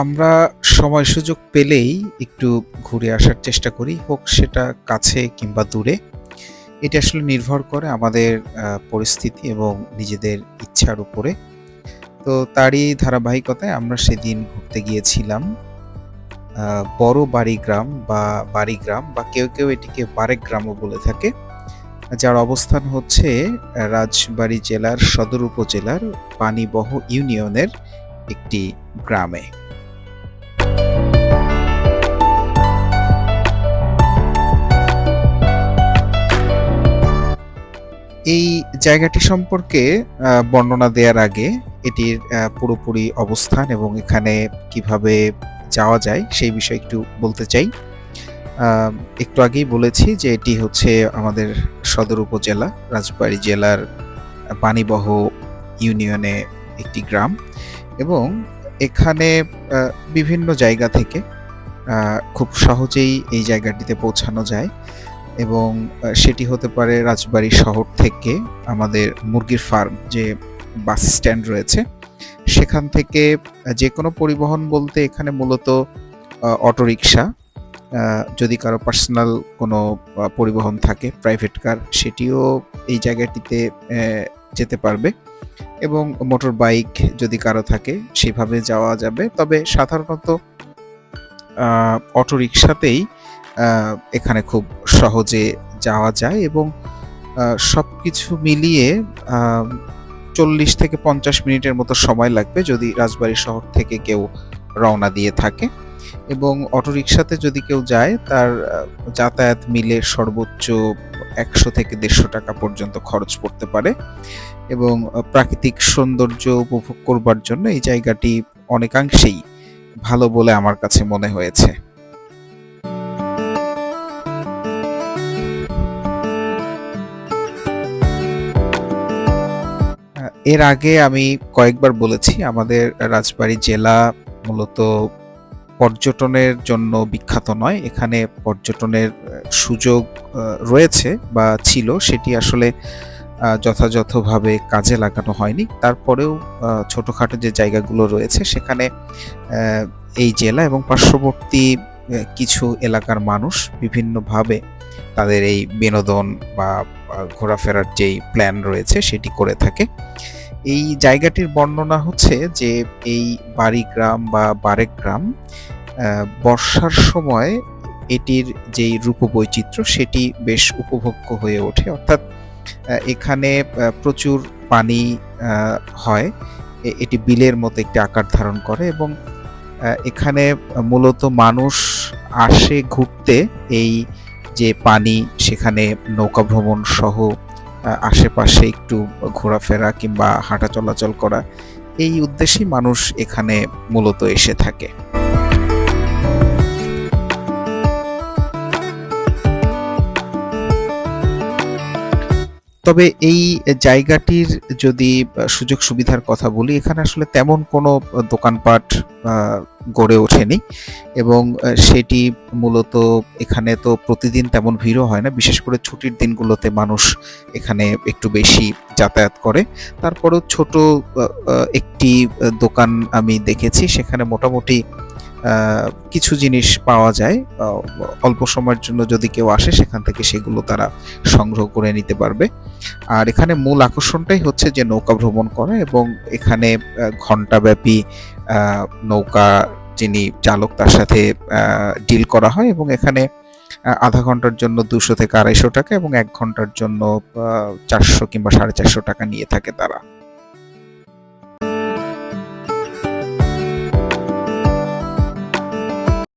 আমরা সময় সুযোগ পেলেই একটু ঘুরে আসার চেষ্টা করি, হোক সেটা কাছে কিংবা দূরে। এটা আসলে নির্ভর করে আমাদের পরিস্থিতি এবং নিজেদের ইচ্ছার উপরে। তো তারই ধারাবাহিকতায় আমরা সেদিন ঘুরতে গিয়েছিলাম বড় বাড়িগ্রাম বা বাড়িগ্রাম বা কেউ, কেউ এটিকে বারেক গ্রামও বলে থাকে। যার অবস্থান হচ্ছে রাজবাড়ী জেলার সদর উপজেলার পানিবহ ইউনিয়নের একটি গ্রামে। জায়গাটি সম্পর্কে বর্ণনা দেওয়ার আগে এটির পুরোপুরি অবস্থান এবং এখানে কীভাবে যাওয়া যায় সেই বিষয়ে একটু বলতে চাই। একটু আগেই বলেছি যে এটি হচ্ছে আমাদের সদর উপজেলা, রাজবাড়ী জেলার পানিবহ ইউনিয়নে একটি গ্রাম এবং এখানে বিভিন্ন জায়গা থেকে খুব সহজেই এই জায়গাটিতে পৌঁছানো যায় এবং সেটি হতে পারে রাজবাড়ী শহর থেকে আমাদের মুরগির ফার্ম যে বাস স্ট্যান্ড রয়েছে, সেখান থেকে যে কোনো পরিবহন বলতে এখানে মূলত অটোরিকশা, যদি কারও পার্সোনাল কোনো পরিবহন থাকে, প্রাইভেট কার সেটিও এই জায়গাটিতে যেতে পারবে এবং মোটর বাইক যদি কারও থাকে সেভাবে যাওয়া যাবে। তবে সাধারণত অটোরিকশাতেই এখানে খুব সহজে যাওয়া যায় এবং সব কিছু মিলিয়ে চল্লিশ থেকে ৫০ মিনিটের মতো সময় লাগবে যদি রাজবাড়ী শহর থেকে কেউ রওনা দিয়ে থাকে এবং অটোরিকশাতে যদি কেউ যায়, তার যাতায়াত মিলে সর্বোচ্চ একশো থেকে ৳১৫০ পর্যন্ত খরচ পড়তে পারে এবং প্রাকৃতিক সৌন্দর্য উপভোগ করবার জন্য এই জায়গাটি অনেকাংশেই ভালো বলে আমার কাছে মনে হয়েছে। এর আগে আমি কয়েকবার বলেছি, আমাদের রাজবাড়ী জেলা মূলত পর্যটনের জন্য বিখ্যাত নয়। এখানে পর্যটনের সুযোগ রয়েছে বা ছিল, সেটি আসলে যথাযথভাবে কাজে লাগানো হয়নি। তারপরেও ছোটোখাটো যে জায়গাগুলো রয়েছে, সেখানে এই জেলা এবং পার্শ্ববর্তী কিছু এলাকার মানুষ বিভিন্নভাবে তাদের এই বিনোদন বা ঘোরাফেরার যেই প্ল্যান রয়েছে সেটি করে থাকে। এই জায়গাটির বর্ণনা হচ্ছে যে, এই বাড়িগ্রাম বা বারেক গ্রাম বর্ষার সময় এটির যেই রূপবৈচিত্র্য সেটি বেশ উপভোগ্য হয়ে ওঠে। অর্থাৎ এখানে প্রচুর পানি হয়। এটি বিলের মতো একটি আকার ধারণ করে এবং এখানে মূলত মানুষ আসে ঘুরতে, এই যে পানি, সেখানে নৌকা ভ্রমণ সহ আশেপাশে একটু ঘোরাফেরা কিংবা হাঁটা চলাচল করা, এই উদ্দেশ্যেই মানুষ এখানে মূলত এসে থাকে। তবে এই জায়গাটির যদি সুযোগ সুবিধার কথা বলি, এখানে আসলে তেমন কোনো দোকানপাট গড়ে ওঠেনি এবং সেটি মূলত এখানে তো প্রতিদিন তেমন ভিড়ও হয় না। বিশেষ করে ছুটির দিনগুলোতে মানুষ এখানে একটু বেশি যাতায়াত করে। তারপরেও ছোট একটি দোকান আমি দেখেছি সেখানে মোটামুটি কিছু জিনিস পাওয়া যায়। অল্প সময়ের জন্য যদি কেউ আসে, সেখান থেকে সেগুলো তারা সংগ্রহ করে নিতে পারবে। আর এখানে মূল আকর্ষণটাই হচ্ছে যে নৌকা ভ্রমণ করা এবং এখানে আ ঘন্টাব্যাপী নৌকা যিনি চালক তার সাথে ডিল করা হয় এবং এখানে আধা ঘণ্টার জন্য দুশো থেকে ৳২৫০ এবং এক ঘণ্টার জন্য চারশো কিংবা সাড়ে চারশো টাকা নিয়ে থাকে তারা।